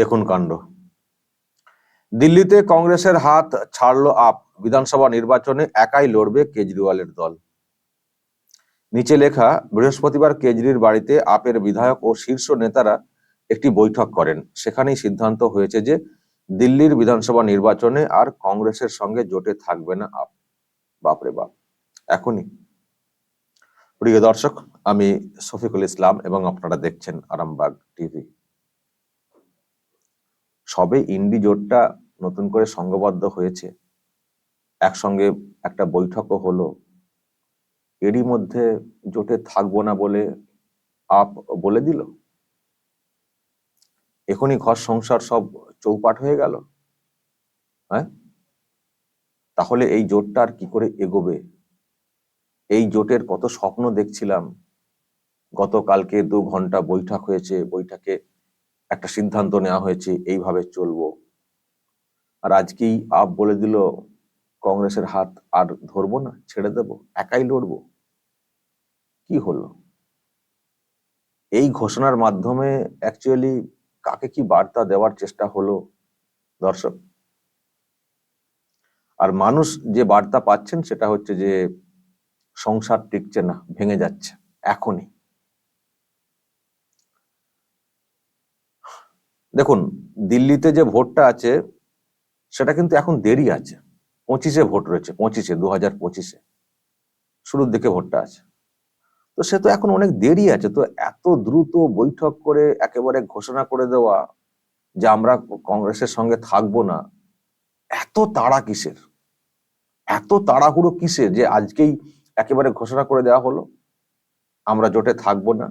দেখুন কাণ্ড। দিল্লিতে কংগ্রেসের হাত ছাড়লো আপ, বিধানসভা নির্বাচনে একাই লড়বে কেজরিওয়ালের দল। নিচে লেখা, বৃহস্পতিবার কেজরির বাড়িতে আপের বিধায়ক ও শীর্ষ নেতারা একটি বৈঠক করেন। সেখানেই সিদ্ধান্ত হয়েছে যে দিল্লির বিধানসভা নির্বাচনে আর কংগ্রেসের সঙ্গে জোটে থাকবে না আপ। বাপরে বাপ, এখনই। প্রিয় দর্শক, আমি শফিকুল ইসলাম এবং আপনারা দেখছেন আরামবাগ টিভি। সবে ইন্ডি জোটটা নতুন করে সংঘবদ্ধ হয়েছে। একসঙ্গে একটা বৈঠকও হলো। এরই মধ্যে জোটে থাকব না বলে আপ বলে দিল। এখনই ঘর সংসার সব চৌপাট হয়ে গেল। হ্যাঁ? তাহলে এই জোটটা আর কি করে এগোবে? এই জোটের কত স্বপ্ন দেখছিলাম। গতকালকে দু ঘণ্টা বৈঠক হয়েছে। বৈঠকে একটা সিদ্ধান্ত নেওয়া হয়েছে, এইভাবে চলবো। আর আজকেই আপ বলে দিল, কংগ্রেসের হাত আর ধরবো না, ছেড়ে দেব, একাই লড়বো। কি হলো? এই ঘোষণার মাধ্যমে অ্যাকচুয়ালি কাকে কি বার্তা দেওয়ার চেষ্টা হলো, দর্শক? আর মানুষ যে বার্তা পাচ্ছেন সেটা হচ্ছে যে, সংসার টিকছে না, ভেঙে যাচ্ছে, এখনই। দেখুন, দিল্লিতে যে ভোটটা আছে, সেটা কিন্তু এখন দেরি আছে। পঁচিশে ভোট রয়েছে, পঁচিশে দু হাজার পঁচিশে। শুরুর দিকে ভোটটা আছে। তো সে তো এখন অনেক দেরি আছে, তো এত দ্রুত বৈঠক করে একেবারে ঘোষণা করে দেওয়া যে আমরা কংগ্রেসের সঙ্গে থাকব না, এত তাড়া কিসের? এত তাড়াহুড়ো কিসের যে আজকেই একেবারে ঘোষণা করে দেওয়া হলো, আমরা জোটে থাকব না?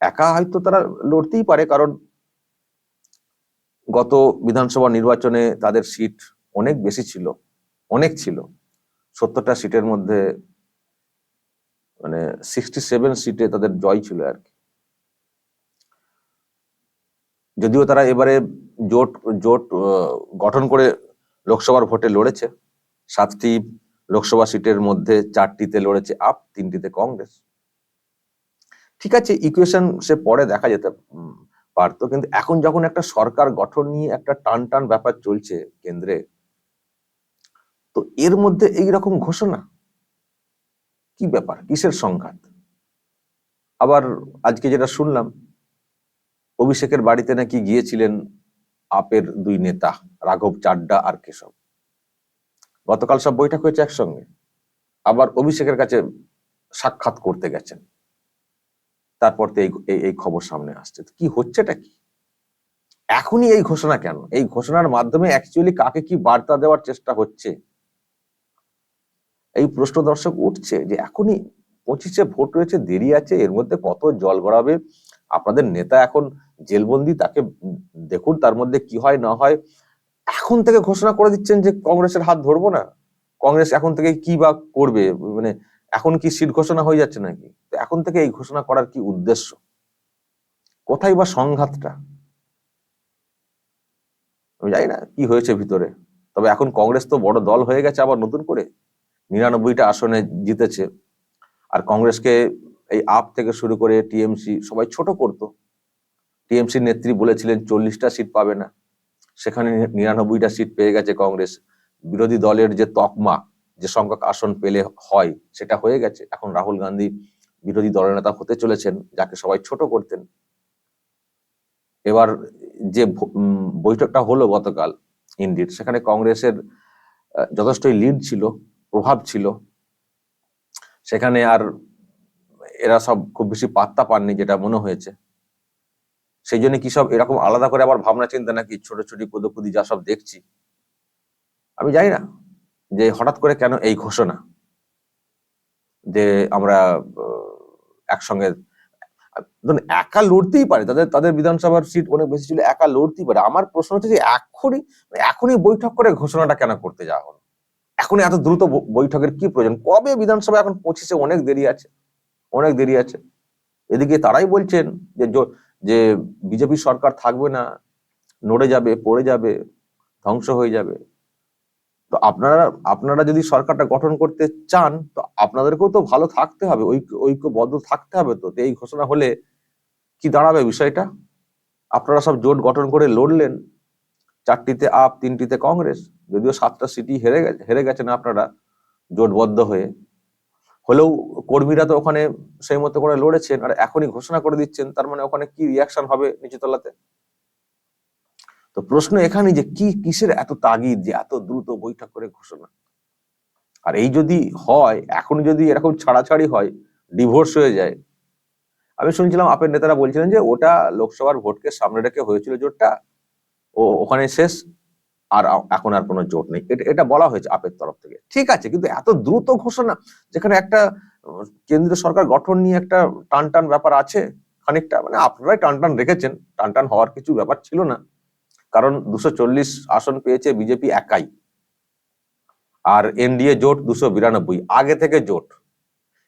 একা হয়তো তারা লড়তেই পারে, কারণ গত বিধানসভা নির্বাচনে তাদের সিট অনেক বেশি ছিল, অনেক ছিল। সত্তরটা সিটের মধ্যে মানে সিক্সটি সেভেন সিটে তাদের জয় ছিল আর কি। যদিও তারা এবারে জোট জোট গঠন করে লোকসভার ভোটে লড়েছে। সাতটি লোকসভা সিটের মধ্যে চারটিতে লড়েছে আপ, তিনটিতে কংগ্রেস। ঠিক আছে ইকুয়েশন সে পরে দেখা যেতে পারতো। কিন্তু এখন যখন একটা সরকার গঠন নিয়ে একটা টান টান ব্যাপার চলছে কেন্দ্রে, তো এর মধ্যে এই রকম ঘোষণা? কি ব্যাপার? কিসের সংঘাত? আবার আজকে যেটা শুনলাম, অভিষেকের বাড়িতে নাকি গিয়েছিলেন আপের দুই নেতা, রাঘব চাড্ডা আর কেশব। গতকাল সব বৈঠক হয়েছে একসঙ্গে। আবার অভিষেকের কাছে সাক্ষাৎ করতে গেছেন। তারপর তো এই এই খবর সামনে আসছে। কি হচ্ছেটা কি? এখনই এই ঘোষণা কেন? এই ঘোষণার মাধ্যমে অ্যাকচুয়ালি কাকে কি বার্তা দেওয়ার চেষ্টা হচ্ছে? এই প্রশ্ন দর্শক উঠছে যে এখনই পঁচিশে ভোট রয়েছে, দেরি আছে, এর মধ্যে কত জল গড়াবে? আপনাদের নেতা এখন জেলবন্দি, তাকে দেখুন তার মধ্যে কি হয়, না হয়। এখন থেকে ঘোষণা করে দিচ্ছেন যে কংগ্রেসের হাত ধরবো না। কংগ্রেস এখন থেকে কি বা করবে? মানে এখন কি সিট ঘোষণা হয়ে যাচ্ছে নাকি? এখন থেকে এই ঘোষণা করার কি উদ্দেশ্য? কোথায় বা সংঘাতটা? আমি জানি না কি হয়েছে ভিতরে। তবে এখন কংগ্রেস তো বড় দল হয়ে গেছে আবার নতুন করে। নিরানব্বইটা আসনে জিতেছে। আর কংগ্রেসকে এই আপ থেকে শুরু করে টিএমসি সবাই ছোট করতো। টিএমসির নেত্রী বলেছিলেন, চল্লিশটা সিট পাবে না। সেখানে নিরানব্বইটা সিট পেয়ে গেছে কংগ্রেস। বিরোধী দলের যে তকমা যে সংখ্যক আসন পেলে হয়, সেটা হয়ে গেছে। এখন রাহুল গান্ধী বিরোধী দলনেতা হতে চলেছেন, যাকে সবাই ছোট করতেন। এবার যে বৈঠকটা হলো গতকাল ইন্ডির সেখানে কংগ্রেসের যথেষ্টই লিড ছিল, প্রভাব ছিল। সেখানে আর এরা সব খুব বেশি পাত্তা পাননি, যেটা মনে হয়েছে। সেই জন্য কি সব এরকম আলাদা করে আবার ভাবনা চিন্তা নাকি ছোট ছোটি কুদুকুদি যা সব দেখছি? আমি জানি না। যে হঠাৎ করে কেন এই ঘোষণা? যে আমরা একসঙ্গে একা লড়তেই পারে। তাদের তাদের বিধানসভার সিট অনেক বেশি ছিল, একা লড়তেই পারে। আমার প্রশ্ন হচ্ছে যে এখনই এখনই বৈঠক করে ঘোষণাটা কেন করতে যাওয়া হলো? এখনই এত দ্রুত বৈঠকের কি প্রয়োজন? কবে বিধানসভা এখন পঁচিশে অনেক দেরি আছে? অনেক দেরি আছে। এদিকে তারাই বলছেন যে যে বিজেপি সরকার থাকবে না, নড়ে যাবে, পড়ে যাবে, ধ্বংস হয়ে যাবে। তো আপনারা আপনারা যদি সরকারটা গঠন করতে চান, তো আপনাদেরকেও তো ভালো থাকতে হবে, ঐক্য, ঐক্যবদ্ধ থাকতে হবে তো। এই ঘোষণা হলে কি দাঁড়াবে বিষয়টা? আপনারা সব জোট গঠন করে লড়লেন, চারটিতে আপ, তিনটিতে কংগ্রেস, যদিও সাতটা সিটি হেরে গেছে, হেরে গেছেন আপনারা জোটবদ্ধ হয়ে। হলেও কর্মীরা তো ওখানে সেই মতো করে লড়েছেন, আর এখনই ঘোষণা করে দিচ্ছেন, তার মানে ওখানে কি রিয়াকশন হবে নিচুতলাতে? তো প্রশ্ন এখানেই যে কি কিসের এত তাগিদ যে এত দ্রুত বৈঠক করে ঘোষণা? আর এই যদি হয়, এখন যদি এরকম ছাড়াছাড়ি হয় ডিভোর্স হয়ে যায়, আমি শুনছিলাম আপের নেতারা বলছিলেন যে ওটা লোকসভার ভোটকে সামনে রেখে হয়েছিল জোটটা, ও ওখানে শেষ, আর এখন আর কোনো জোট নেই। এটা বলা হয়েছে আপের তরফ থেকে। ঠিক আছে, কিন্তু এত দ্রুত ঘোষণা, যেখানে একটা কেন্দ্রীয় সরকার গঠন নিয়ে একটা টান টান ব্যাপার আছে, খানিকটা মানে আপনারাই টান টান রেখেছেন টান টান হওয়ার কিছু ব্যাপার ছিল না। কারণ দুশো চল্লিশ আসন পেয়েছে বিজেপি একাই। আর এনডিএ জোট দুশো বিরানব্বই, আগে থেকে জোট।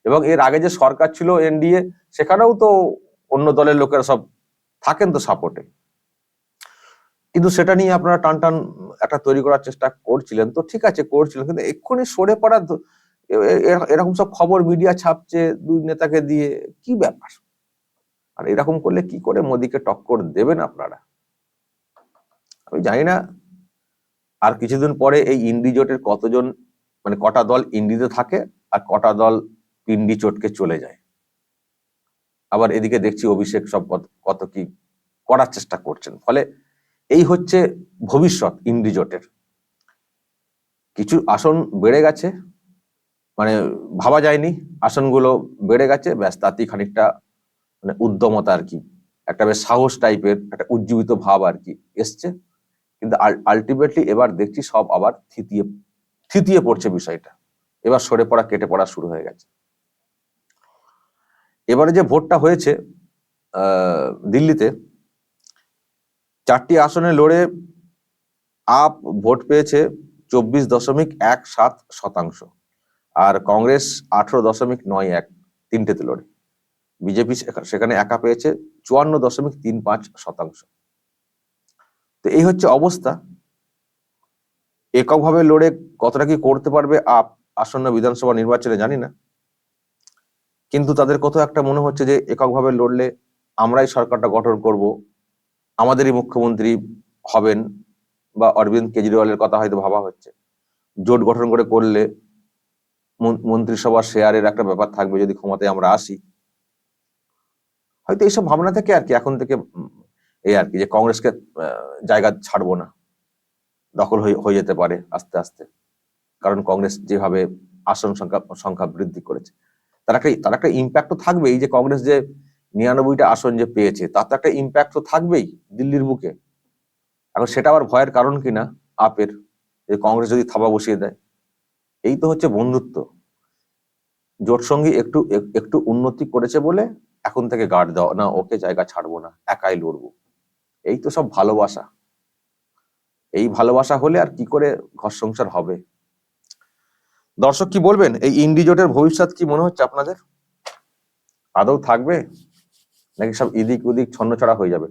এবং এর আগে যে সরকার ছিল এনডিএ, সেখানেও তো অন্য দলের লোকেরা সব থাকেন তো সাপোর্টে কিন্তু সেটা নিয়ে আপনারা টান টান একটা তৈরি করার চেষ্টা করছিলেন। তো ঠিক আছে, করছিলেন, কিন্তু এক্ষুনি সরে পড়া এরকম সব খবর মিডিয়া ছাপছে দুই নেতাকে দিয়ে, কি ব্যাপার? আর এরকম করলে কি করে মোদিকে টক্কর দেবেন আপনারা? আমি জানি না। আর কিছুদিন পরে এই ইন্ডি জোটের কতজন মানে কটা দল ইন্ডিতে থাকে আর কটা দল পিন্ডি চটকে চলে যায়। আবার এদিকে দেখছি অভিষেক সব কত- কত কি করার চেষ্টা করছেন। ফলে এই হচ্ছে ভবিষ্যৎ ইন্ডি জোটের। কিছু আসন বেড়ে গেছে মানে ভাবা যায়নি। আসনগুলো বেড়ে গেছে, ব্যাস তাতেই খানিকটা মানে উদ্যমতা আর কি, একটা বেশ সাহস টাইপের একটা উজ্জীবিত ভাব আর কি এসছে। কিন্তু আলটিমেটলি এবার দেখছি সব আবার থিতিয়ে থিতিয়ে পড়ছে বিষয়টা। এবার সরে পড়া, কেটে পড়া শুরু হয়ে গেছে। এবারে যে ভোটটা হয়েছে দিল্লিতে, চারটি আসনে লড়ে আপ ভোট পেয়েছে চব্বিশ দশমিক এক সাত শতাংশ আর কংগ্রেস আঠারো দশমিক নয় এক তিনটেতে লড়ে। বিজেপি সেখানে একা পেয়েছে চুয়ান্ন দশমিক তিন পাঁচ শতাংশ। তো এই হচ্ছে অবস্থা। এককভাবে লড়ে কতটা কি করতে পারবে আপ আসন্ন বিধানসভা নির্বাচনে জানি না। কিন্তু তাদের কত একটা মনে হচ্ছে যে এককভাবে লড়লে আমরাই সরকারটা গঠন করব, আমাদেরই মুখ্যমন্ত্রী হবেন বা অরবিন্দ কেজরিওয়ালের কথা হয়তো ভাবা হচ্ছে। জোট গঠন করে করলে মন- মন্ত্রিসভার শেয়ারের একটা ব্যাপার থাকবে যদি ক্ষমতায় আমরা আসি। হয়তো এইসব ভাবনা থেকে আর কি এখন থেকে এই আর কি, যে কংগ্রেসকে জায়গা ছাড়বো না, দখল হয়ে যেতে পারে আস্তে আস্তে। কারণ কংগ্রেস যেভাবে আসন সংখ্যা সংখ্যা বৃদ্ধি করেছে, তার একটা তার একটা ইম্প্যাক্ট তো থাকবেই যে কংগ্রেস যে নিরানব্বইটা আসন যে পেয়েছে, তার তো একটা ইম্প্যাক্ট তো থাকবেই দিল্লির বুকে। এখন সেটা আবার ভয়ের কারণ কিনা আপের, যে কংগ্রেস যদি থাবা বসিয়ে দেয়। এই তো হচ্ছে বন্ধুত্ব। জোট সঙ্গী একটু একটু উন্নতি করেছে বলে এখন থেকে গার্ড দাও না, ওকে জায়গা ছাড়বো না, একাই লড়বো। এই তো সব ভালোবাসা। এই ভালোবাসা হলে আর কি করে ঘর সংসার হবে? দর্শক কি বলবেন, এই ইন্ডি জোটের ভবিষ্যৎ কি মনে হচ্ছে আপনাদের? আদৌ থাকবে? নাকি সব ইদিক উদিক ছন্নছড়া হয়ে যাবে?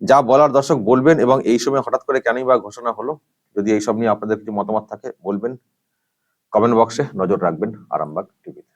যা বলার দর্শক বলবেন এবং এই সময় হঠাৎ করে কেনই বা ঘোষণা হলো? যদি এইসব নিয়ে আপনাদের কিছু মতামত থাকে, বলবেন। কমেন্ট বক্সে নজর রাখবেন আরামবাগ টিভিতে।